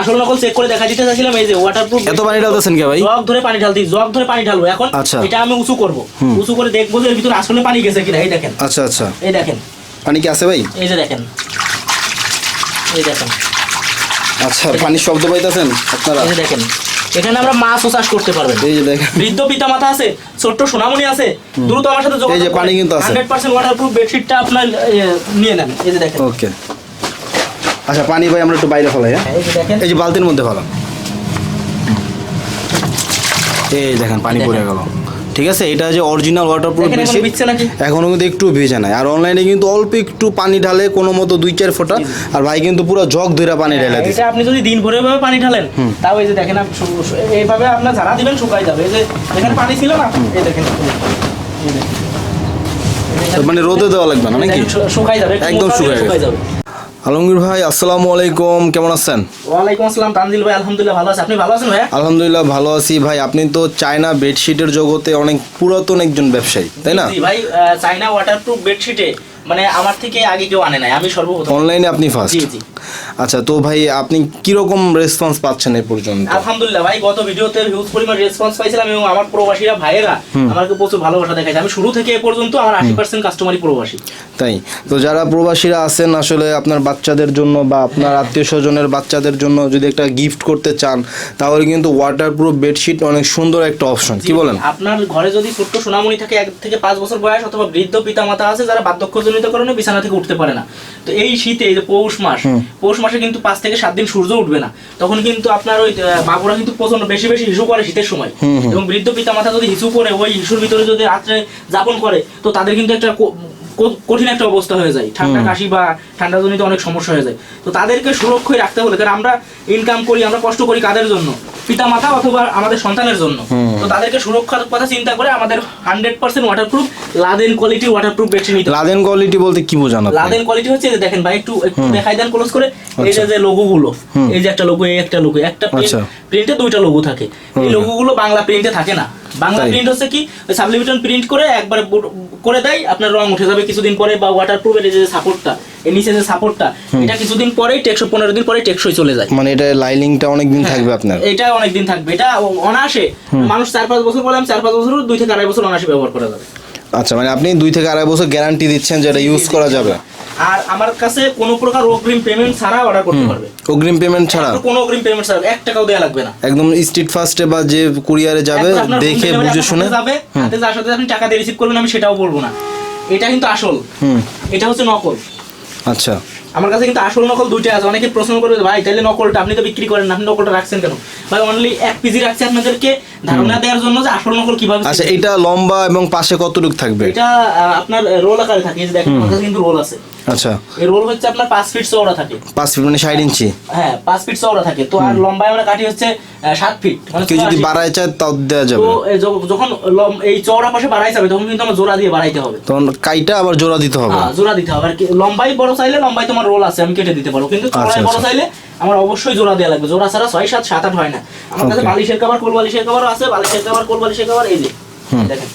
আসল নকল চেক করে দেখা দিতে চাইছিলাম এই যে ওয়াটারপ্রুফ এত পানি ঢালতেছেন কে ভাই? জগ ধরে পানি ঢালতি জগ ধরে পানি ঢালবো। এখন আচ্ছা। এটা আমি উঁচু করব। উঁচু করে দেখব যে এর ভিতরে আসলে পানি গেছে কিনা এই দেখেন। আচ্ছা আচ্ছা। এই দেখেন। পানি কি আছে ভাই? এই যে দেখেন। এই দেখেন। আচ্ছা পানির শব্দ পাইতেছেন আপনারা? এই দেখেন। এখানে আমরা মাছও চাষ করতে পারবেন। এই যে দেখেন। বৃদ্ধ পিতা মাতা আছে ছোট্ট সোনামণি আছে দ্রুত আমার সাথে এই যে পানি কিন্তু আছে। হান্ড্রেড পার্সেন্ট ওয়াটারপ্রুফ বেডশিটটা আপনার নিয়ে নেন। এই যে দেখেন। ওকে। আচ্ছা পানি ভাই আমরা একটু বাইরে ফেলাই হ্যাঁ? এই যে বালতির মধ্যে ফেলাম এই দেখেন পানি। পড়ে গেল। ঠিক আছে এটা যে অরিজিনাল ওয়াটারপ্রুফ দেখেন এখনও বেশি এখনও কিন্তু একটু ভেজে নাই। আর অনলাইনে কিন্তু অল্প একটু পানি ঢালে কোনো মতো দুই চার ফোঁটা আর ভাই কিন্তু পুরো জগ ধরে পানি ঢেলে দিচ্ছে এটা আপনি যদি দিন ভরে ভাবে পানি ঢালেন তাও এই যে দেখেন এইভাবে আপনার ঝাড়া দিবেন শুকাই যাবে। এই যে এখানে পানি ছিল না? এই দেখেন। মানে রোদে দেওয়া লাগবে না নাকি? শুকাই যাবে একদম গেছে। যাবে। আলমগীর ভাই আসসালামু আলাইকুম। কেমন আছেন? ওয়ালাইকুম আসসালাম তানজিল ভাই আলহামদুলিল্লাহ ভালো আছে। আপনি ভালো আছেন ভাই আলহামদুলিল্লাহ ভালো আছি ভাই। আপনি তো চায়না বেডশিটের জগতে অনেক পুরাতন একজন ব্যবসায়ী তাই না? ভাই চায়না ওয়াটারপ্রুফ বেডশিটে মানে আমার থেকে আগে কেউ আনে নাই আমি সর্বপ্রথম। অনলাইনে আপনি ফার্স্ট জি জি। আচ্ছা তো ভাই আপনি কীরকম রেসপন্স পাচ্ছেন এই পর্যন্ত? আলহামদুলিল্লাহ ভাই গত ভিডিওতে হিউজ পরিমাণ রেসপন্স পাইছিলাম এবং আমার প্রবাসীরা ভাইয়েরা আমাকে প্রচুর ভালোবাসা দেখাইছে। আমি শুরু থেকে এ পর্যন্ত আমার আশি পার্সেন্ট কাস্টমারই প্রবাসী। তাই? তো যারা প্রবাসীরা আছেন আসলে আপনার বাচ্চাদের জন্য বা আপনার আত্মীয় স্বজনের বাচ্চাদের জন্য যদি একটা গিফট করতে চান তাহলে কিন্তু ওয়াটারপ্রুফ বেডশিট অনেক সুন্দর একটা অপশন কি বলেন? আপনার ঘরে যদি ছোট্ট সোনামণি থাকে এক থেকে পাঁচ বছর বয়স অথবা বৃদ্ধ পিতা মাতা আছে যারা বার্ধক্যজনিত কারণে বিছানা থেকে উঠতে পারে না। তো এই শীতে এই যে পৌষ মাস পৌষ মাসে কিন্তু পাঁচ থেকে সাত দিন সূর্য উঠবে না। তখন কিন্তু আপনার ওই বাবুরা কিন্তু প্রচণ্ড বেশি বেশি হিসু করে শীতের সময়। এবং বৃদ্ধ পিতা মাতা যদি হিসু করে ওই হিসুর ভিতরে যদি রাত্রে যাপন করে তো তাদের কিন্তু একটা কঠিন একটা অবস্থা হয়ে যায়। ঠান্ডা কাশি বা ঠান্ডা জনিত অনেক সমস্যা হয়ে যায়। তো তাদেরকে সুরক্ষায় রাখতে হলে কারণ আমরা ইনকাম করি আমরা কষ্ট করি কাদের জন্য? পিতা মাতা অথবা আমাদের সন্তানের জন্য। তো তাদেরকে সুরক্ষার কথা চিন্তা করে আমাদের হান্ড্রেড পার্সেন্ট ওয়াটারপ্রুফ লাদেন কোয়ালিটি ওয়াটারপ্রুফ বেডশিট নিতে লাদেন কোয়ালিটি বলতে কি বোঝান লাদেন কোয়ালিটি হচ্ছে যে দেখেন ভাই একটু একটু দেখাই দেন ক্লোজ করে। এই যে যে লোগো গুলো এই যে একটা লোগো এই একটা লোগো একটা আচ্ছা। প্রিন্টে দুইটা লোগো থাকে। এই লোগো গুলো বাংলা প্রিন্টে থাকে না। বাংলা প্রিন্ট হচ্ছে কি? সাবলিমিশন প্রিন্ট করে একবার করে দেয় আপনার রং উঠে যাবে কিছুদিন পরে বা ওয়াটার প্রুফের যে সাপোর্টটা এই নিচে যে সাপোর্টটা এটা কিছুদিন পরেই টেকসই পনেরো দিন পরে টেকসই চলে যায়। মানে এটা লাইলিংটা অনেক দিন থাকবে আপনার? এটা অনেকদিন থাকবে। এটা অনাসে মানুষ চার পাঁচ বছর বললাম চার পাঁচ বছর দুই থেকে আড়াই বছর অনাসে ব্যবহার করা যাবে। আচ্ছা মানে আপনি দুই থেকে আড়াই বছর গ্যারান্টি দিচ্ছেন যে এটা ইউজ করা যাবে। আর আমার কাছে কোনো প্রকার অগ্রিম পেমেন্ট ছাড়া অর্ডার করতে পারবে। অগ্রিম পেমেন্ট ছাড়া? কোনো অগ্রিম পেমেন্ট ছাড়া এক টাকাও দেয়া লাগবে না। একদম স্ট্রিট ফাস্টে বা যে কুরিয়ারে যাবে দেখে বুঝে শুনে? যাবে হাতে যার সাথে আপনি টাকা দিয়ে রিসিভ করবেন আমি সেটাও বলব না। এটা কিন্তু আসল। এটা হচ্ছে নকল। আচ্ছা। আমার কাছে কিন্তু আসল নকল দুইটা আছে। অনেকে প্রশ্ন করবে ভাই তাহলে নকলটা আপনি তো বিক্রি করেন না আপনি নকলটা রাখছেন কেন? ভাই অনলি এক পিজি রাখছি আপনাদেরকে ধারণা দেওয়ার জন্য যে আসল নকল কীভাবে আচ্ছা এটা লম্বা এবং পাশে কতটুকু থাকবে? এটা আপনার রোল আকারে থাকে দেখেন আমার কাছে কিন্তু রোল আছে। আচ্ছা। এই রোল হচ্ছে আপনার পাঁচ ফিট চওড়া থাকে। পাঁচ ফিট মানে ষাট ইঞ্চি? হ্যাঁ পাঁচ ফিট চওড়া থাকে। তো আর লম্বায় আমরা কাটি হচ্ছে সাত ফিট মানে কেউ যদি বাড়ায় চায় তাও দেওয়া যাবে। তো যখন এই চওড়া পাশে বাড়াই যাবে তখন কিন্তু আমার জোড়া দিয়ে বাড়াইতে হবে। তখন কাইটা আবার জোড়া দিতে হবে। হ্যাঁ, জোড়া দিতে হবে। আর কি লম্বাই বড় চাইলে লম্বাই তোমার রোল আছে আমি কেটে দিতে পারব। কিন্তু চওড়ায় আচ্ছা, বড় আচ্ছা। চাইলে আমার অবশ্যই জোড়া দেওয়া লাগবে। জোড়া ছাড়া ছয় সাত সাত আট হয় না। আমার কাছে. বালিশের কভার কোল বালিশের কভারও আছে বালিশের কভার কোল বালিশের কভার এই যে। দেখেন।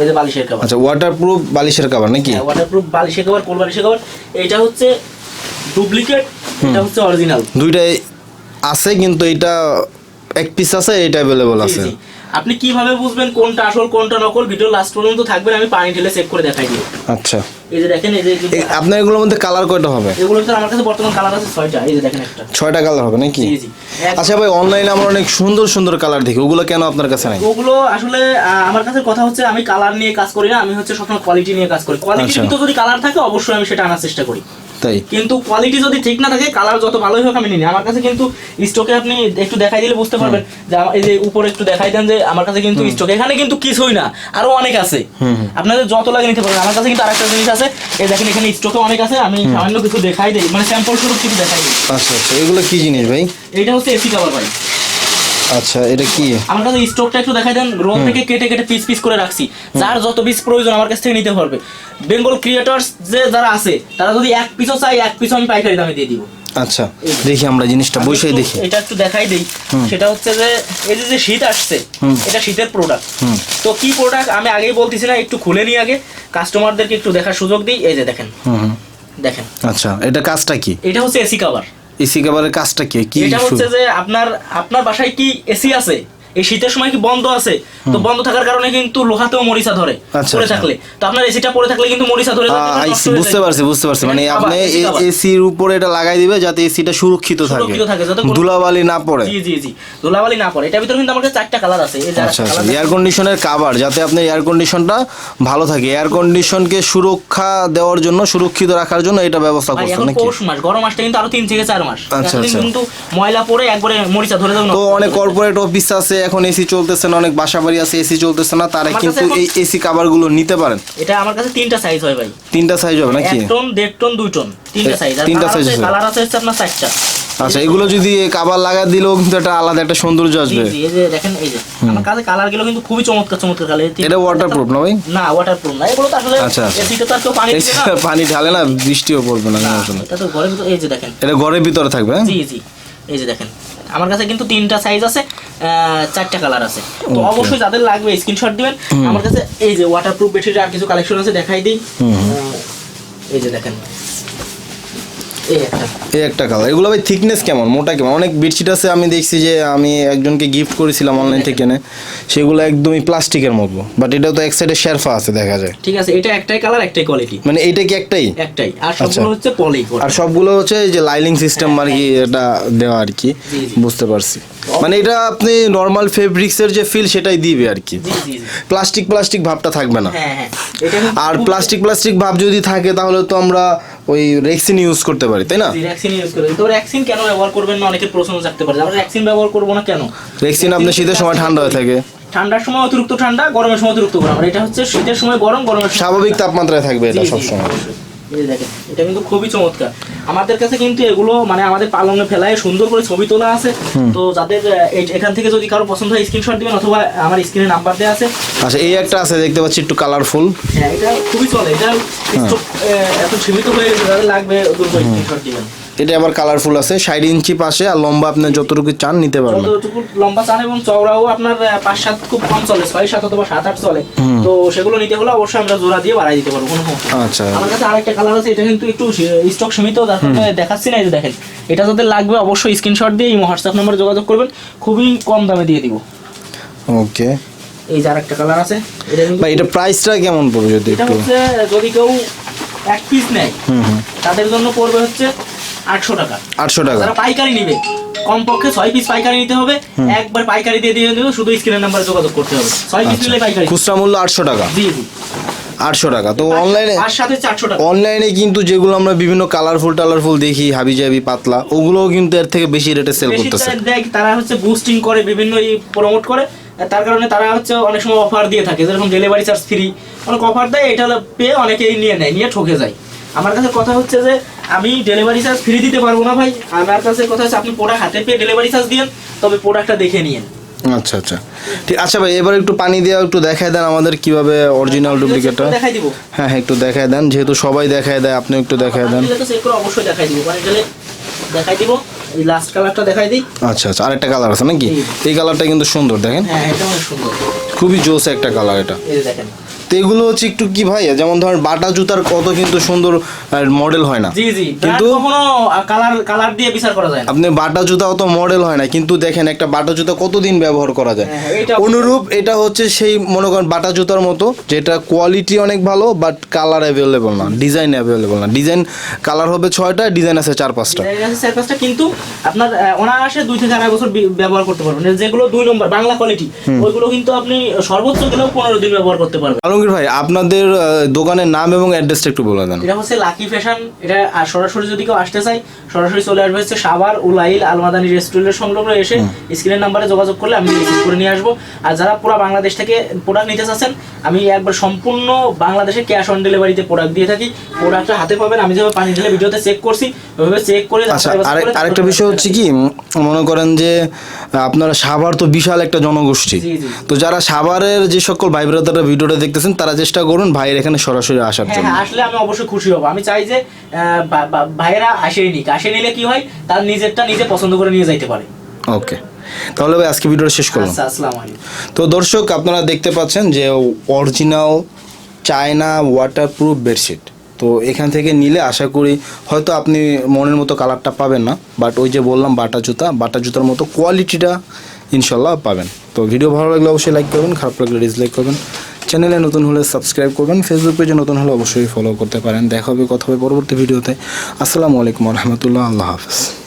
এই যে বালিশের কভার আচ্ছা ওয়াটারপ্রুফ বালিশের কাবার নাকি? ওয়াটারপ্রুফ বালিশের কভার কোল বালিশের কভার এটা হচ্ছে ডুপ্লিকেট এটা হচ্ছে অরিজিনাল দুইটাই আছে কিন্তু এটা এক পিস আছে এটা অ্যাভেলেবল আছে। আপনি কীভাবে বুঝবেন কোনটা আসল কোনটা নকল? ভিডিও লাস্ট পর্যন্ত থাকবেন আমি পানি ঢেলে চেক করে দেখাই দিই। আচ্ছা। এই যে দেখেন এই যে আপনার এগুলোর মধ্যে কালার কয়টা হবে? এগুলোর ভিতরে আমার কাছে বর্তমান কালার আছে ছয়টা এই যে দেখেন একটা। ছয়টা কালার হবে নাকি? জি জি। আচ্ছা ভাই অনলাইনে আমরা অনেক সুন্দর সুন্দর কালার দেখি। ওগুলো কেন আপনার কাছে নাই? ওগুলো আসলে আমার কাছে কথা হচ্ছে আমি কালার নিয়ে কাজ করি না আমি হচ্ছে সবসময় কোয়ালিটি নিয়ে কাজ করি। কোয়ালিটির আচ্ছা। ভিতরে যদি কালার থাকে অবশ্যই আমি সেটা আনার চেষ্টা করি। তাই। কিন্তু কোয়ালিটি যদি ঠিক না থাকে কালার যত ভালোই হোক আমি নিই আমার কাছে কিন্তু স্টকে আপনি একটু দেখাই দিলে বুঝতে পারবেন যে এই যে উপরে একটু দেখাই দেন যে আমার কাছে কিন্তু স্টক এখানে কিন্তু কিছুই না আরও অনেক আছে। আপনাদের যত লাগে নিতে পারবেন। আমার কাছে কিন্তু আরেকটা জিনিস আছে। এই দেখেন এখানে স্টকে অনেক আছে। আমি সামান্য কিছু দেখাই দিই। মানে স্যাম্পল স্বরূপ কিছু দেখাই দিই। আচ্ছা আচ্ছা। এগুলো কি জিনিস ভাই? এটা হচ্ছে এসি কভার ভাই। আচ্ছা এটা কি? আমার কাছে স্টকটা একটু দেখাই দেন। রোল থেকে কেটে কেটে পিস পিস করে রাখছি। যার যত পিস প্রয়োজন আমার কাছ থেকে নিতে পারবে। বেঙ্গল ক্রিয়েটর্স যে যারা আছে তারা যদি এক পিসও চাই এক পিসও আমি পাইকারি দামে দিয়ে দিব। আচ্ছা দেখি আমরা জিনিসটা বসেই দেখি। এটা একটু দেখাই দেই। সেটা হচ্ছে যে এই যে শীত আসছে এটা শীতের প্রোডাক্ট তো কি প্রোডাক্ট আমি আগেই বলতেছি না একটু খুলে নিই আগে। কাস্টমারদেরকে একটু দেখার সুযোগ দিই। এই যে দেখেন। দেখেন। আচ্ছা এটা কাজটা কি? এটা হচ্ছে এসি কাভার এসি কেবলের কাজটা কি? কি এটা হচ্ছে যে আপনার আপনার বাসায় কি এসি আছে? এই শীতের সময় কি বন্ধ আছে? তো বন্ধ থাকার কারণে কিন্তু লোহাতেও মরিচা ধরে আচ্ছা, পড়ে আচ্ছা। থাকলে। তো আপনার এসিটা পড়ে থাকলে কিন্তু মরিচা ধরে বুঝতে পারছি বুঝতে পারছি। মানে আপনি। এসির উপরে এটা লাগাই দিবে যাতে এসিটা সুরক্ষিত থাকে। সুরক্ষিত থাকে, যাতে ধুলাবালি না পড়ে। জি জি জি। ধুলাবালি না পড়ে। এটার ভিতরে কিন্তু কাছে চারটা কালার আছে। এই যে আচ্ছা আচ্ছা। এয়ার কন্ডিশনের কাভার যাতে আপনার এয়ার কন্ডিশনটা ভালো থাকে। এয়ার কন্ডিশনকে সুরক্ষা দেওয়ার জন্য সুরক্ষিত রাখার জন্য এটা ব্যবস্থা করছেন নাকি? পৌষ মাস। গরম মাসটা কিন্তু আরও তিন থেকে চার মাস। আচ্ছা, আচ্ছা। কিন্তু ময়লা পড়ে একবারে মরিচা ধরে যাবে তো অনেক কর্পোরেট অফিস আছে এখন এসি চলতেছে না অনেক বাসা বাড়ি আছে এসি চলতেছে না তারা কিন্তু এই এসি কাভারগুলো নিতে পারেন। এটা আমার কাছে তিনটা সাইজ হয় ভাই। তিনটা সাইজ হবে নাকি? এক টন দেড় টন দুই টন তিনটা সাইজ তিনটা আছে। কালার আছে হচ্ছে আপনার চারটা। আচ্ছা এগুলো যদি কাভার লাগা দিলেও কিন্তু একটা আলাদা একটা সৌন্দর্য আসবে। জি এই যে দেখেন এই যে। আমার কাছে কালারগুলো কিন্তু খুবই চমৎকার চমৎকার কালার এটা ওয়াটারপ্রুফ না ভাই? না ওয়াটারপ্রুফ না। এগুলো তো আসলে আচ্ছা, আচ্ছা। এসিটা তো আর কেউ পানি দিবে না। পানি ঢালে না বৃষ্টিও পড়বে না। এটা তো ঘরের ভিতরে এই যে দেখেন। এটা ঘরের ভিতরে থাকবে হ্যাঁ? জি জি। এই যে দেখেন। আমার কাছে কিন্তু তিনটা সাইজ আছে। চারটা কালার আছে। তো অবশ্যই যাদের লাগবে স্ক্রিনশট দিবেন। আমার কাছে এই যে ওয়াটারপ্রুফ আর কিছু কালেকশন আছে দেখাই দিই। এই যে দেখেন। এই একটা। কালার এগুলো ভাই থিকনেস কেমন? মোটা কেমন? অনেক বেডশিট আছে আমি দেখছি যে আমি একজনকে গিফট করেছিলাম অনলাইন থেকে কিনে সেগুলো একদমই প্লাস্টিকের মতো। বাট এটা তো এক সাইডে শেরফা আছে দেখা যায়। ঠিক আছে এটা একটাই কালার একটাই কোয়ালিটি মানে এইটা কি একটাই? একটাই। আর আচ্ছা। সবগুলো হচ্ছে পলি আর সবগুলো হচ্ছে এই যে লাইলিং সিস্টেম আর কি এটা দেওয়া আর কি। বুঝতে পারছি। মানে এটা আপনি নর্মাল ফেব্রিক্সের যে ফিল সেটাই দিবে আর কি। প্লাস্টিক প্লাস্টিক ভাবটা থাকবে না। হ্যাঁ হ্যাঁ। আর প্লাস্টিক প্লাস্টিক ভাব যদি থাকে তাহলে তো আমরা ওই রেক্সিন ইউজ করতে পারি তাই না? জি, র্যাক্সিন ইউজ করে তো র্যাক্সিন কেন ব্যবহার করবেন না? অনেকে প্রশ্ন থাকতে পারে। আমরা র্যাক্সিন ব্যবহার করব না কেন? রেক্সিন আপনার শীতের সময় ঠান্ডা হয়ে থাকে। ঠান্ডার সময় অতিরিক্ত ঠান্ডা গরমের সময় অতিরিক্ত গরম। আর এটা হচ্ছে শীতের সময় গরম গরমের স্বাভাবিক তাপমাত্রায় থাকবে এটা সবসময়। অবশ্যই। এই দেখেন এটা কিন্তু খুবই চমৎকার। আমাদের কাছে কিন্তু এগুলো মানে আমাদের পালনে ফেলায় সুন্দর করে ছবি তোলা আছে। তো যাদের এখান থেকে যদি কারও পছন্দ হয় স্ক্রিনশট দিবেন অথবা আমার স্ক্রিনে নাম্বার দেওয়া আছে। আচ্ছা এই একটা আছে দেখতে পাচ্ছি একটু কালারফুল হ্যাঁ এটা খুবই চলে। এটা এত এখন সীমিত হয়ে যাদের লাগবে দুর্গ স্ক্রিনশট দিবেন। এটা আবার কালারফুল আছে ষাট ইঞ্চি পাশে আর লম্বা আপনি যতটুকু চান নিতে পারবেন। যতটুকু লম্বা চান এবং চওড়াও আপনার পাঁচ সাত খুব কম চলে ছয় সাত অথবা সাত আট চলে। তো সেগুলো নিতে হলে অবশ্যই আমরা জোড়া দিয়ে বাড়াই দিতে পারব কোনো সমস্যা আচ্ছা। আমার কাছে আরেকটা কালার আছে এটা কিন্তু একটু স্টক সীমিত দেখাচ্ছি না এই যে দেখেন। এটা যাদের লাগবে অবশ্যই স্ক্রিনশট দিয়ে এই হোয়াটসঅ্যাপ নম্বরে যোগাযোগ করবেন খুবই কম দামে দিয়ে দিব। ওকে এই যে আরেকটা কালার আছে এটা কিন্তু ভাই এটা প্রাইসটা কেমন পড়বে যদি এটা একটু? হচ্ছে যদি কেউ এক পিস নেয় হুম হুম। তাদের জন্য পড়বে হচ্ছে আটশো টাকা। আটশো টাকা। যারা পাইকারি নিবে কমপক্ষে ছয় পিস পাইকারি নিতে হবে। একবার পাইকারি দিয়ে দিয়ে দেবে শুধু স্ক্রিনের নাম্বারে যোগাযোগ করতে হবে। ছয় পিস আচ্ছা। নিলে পাইকারি। খুচরা মূল্য আটশো টাকা। জি জি। আটশো টাকা। তো অনলাইনে অনলাইনে কিন্তু যেগুলো আমরা বিভিন্ন কালারফুল টালারফুল দেখি হাবি জাবি পাতলা ওগুলোও কিন্তু এর থেকে বেশি রেটে সেল করতেছে। তারা তারা হচ্ছে বুস্টিং করে বিভিন্ন প্রমোট করে। তার কারণে তারা হচ্ছে অনেক সময় অফার দিয়ে থাকে। যেরকম ডেলিভারি চার্জ ফ্রি অনেক অফার দেয় এটা হলো পেয়ে অনেকেই নিয়ে নেয় নিয়ে ঠকে যায়। আমার কাছে কথা হচ্ছে যে আমি ডেলিভারি চার্জ ফ্রি দিতে পারব না ভাই। আমার কাছে কথা হচ্ছে আপনি প্রোডাক্ট হাতে পেয়ে ডেলিভারি চার্জ দিন তবে প্রোডাক্টটা দেখে নিয়েন। আচ্ছা আচ্ছা। ঠিক আচ্ছা ভাই এবার একটু পানি দেওয়া একটু দেখায় দেন আমাদের কীভাবে অরিজিনাল ডুপ্লিকেটটা দেখাই দিব। হ্যাঁ হ্যাঁ একটু দেখায় দেন যেহেতু সবাই দেখায় দেয় আপনি একটু দেখায় দেন। অবশ্যই দেখাই দিব। পানি দিলে দেখাই দিব এই লাস্ট কালারটা দেখাই দিই। আচ্ছা আচ্ছা আরেকটা কালার আছে নাকি? এই কালারটা কিন্তু সুন্দর দেখেন। হ্যাঁ এটা অনেক সুন্দর। খুবই জোস একটা কালার এটা। এই দেখেন। তো এগুলো হচ্ছে একটু কি ভাই যেমন ধরেন বাটা জুতার কত কিন্তু সুন্দর মডেল হয় না। জি জি। কিন্তু- কখনো কালার কালার দিয়ে বিচার করা যায় না। আপনি বাটা জুতা অত মডেল হয় না কিন্তু দেখেন একটা বাটা জুতা কতদিন ব্যবহার করা যায়। হ্যাঁ, অনুরূপ এটা হচ্ছে সেই মনে করেন বাটা জুতার মতো যেটা কোয়ালিটি অনেক ভালো বাট কালার অ্যাভেলেবল না ডিজাইন অ্যাভেলেবল না। ডিজাইন কালার হবে ছয়টা ডিজাইন আছে চার পাঁচটা। ডিজাইন আছে চার পাঁচটা কিন্তু আপনার আহ, অনায়াসে দুই থেকে আড়াই বছর ব্যবহার করতে পারবেন। যেগুলো দুই নম্বর বাংলা কোয়ালিটি ওইগুলো কিন্তু আপনি সর্বোচ্চ গেলেও পনেরো দিন ব্যবহার করতে পারবেন। আলমগীর ভাই আপনাদের দোকানের নাম এবং অ্যাড্রেসটা একটু বলে দেন। এটা হচ্ছে লাকি ফ্যাশন এটা সরাসরি যদি কেউ আসতে চাই সরাসরি চলে আসবে হচ্ছে সাভার উলাইল আলমাদানি রেস্টুরেন্টের সংলগ্ন এসে স্ক্রিনের নাম্বারে যোগাযোগ করলে আমি রিসিভ করে নিয়ে আসব। আর যারা পুরো বাংলাদেশ থেকে প্রোডাক্ট নিতে চাচ্ছেন আমি একবার সম্পূর্ণ বাংলাদেশে ক্যাশ অন ডেলিভারিতে প্রোডাক্ট দিয়ে থাকি। প্রোডাক্টটা হাতে পাবেন আমি যেভাবে পানি ঢেলে ভিডিওতে চেক করছি ওইভাবে চেক করে আচ্ছা আরেক আরেকটা বিষয় হচ্ছে কি মনে করেন যে আপনারা সাভার তো বিশাল একটা জনগোষ্ঠী। তো যারা সাভারের যে সকল ভাই ব্রাদাররা ভিডিওটা দেখতেছেন তারা চেষ্টা করুন ভাইয়ের এখানে সরাসরি আসার হ্যাঁ জন্য। হ্যাঁ আসলে আমি অবশ্যই খুশি হব। আমি চাই যে ভাইয়েরা আসেই নিক। আসে নিলে কি হয়? তার নিজেরটা নিজে পছন্দ করে নিয়ে যাইতে পারে। ওকে। তাহলে ভাই আজকে ভিডিওটা শেষ করলাম। আচ্ছা আসসালামু আলাইকুম। তো দর্শক আপনারা দেখতে পাচ্ছেন যে অরিজিনাল চায়না ওয়াটারপ্রুফ বেডশিট তো এখান থেকে নিলে আশা করি হয়তো আপনি মনের মতো কালারটা পাবেন না বাট ওই যে বললাম বাটা জুতা বাটা জুতার মতো কোয়ালিটিটা ইনশাল্লাহ পাবেন। তো ভিডিও ভালো লাগলে অবশ্যই লাইক করবেন খারাপ লাগলে ডিসলাইক করবেন। চ্যানেলে নতুন হলে সাবস্ক্রাইব করবেন ফেসবুক পেজে নতুন হলে অবশ্যই ফলো করতে পারেন। দেখা হবে কথা হবে পরবর্তী ভিডিওতে আসসালামু আলাইকুম রহমতুল্লাহ, আল্লাহ হাফেজ।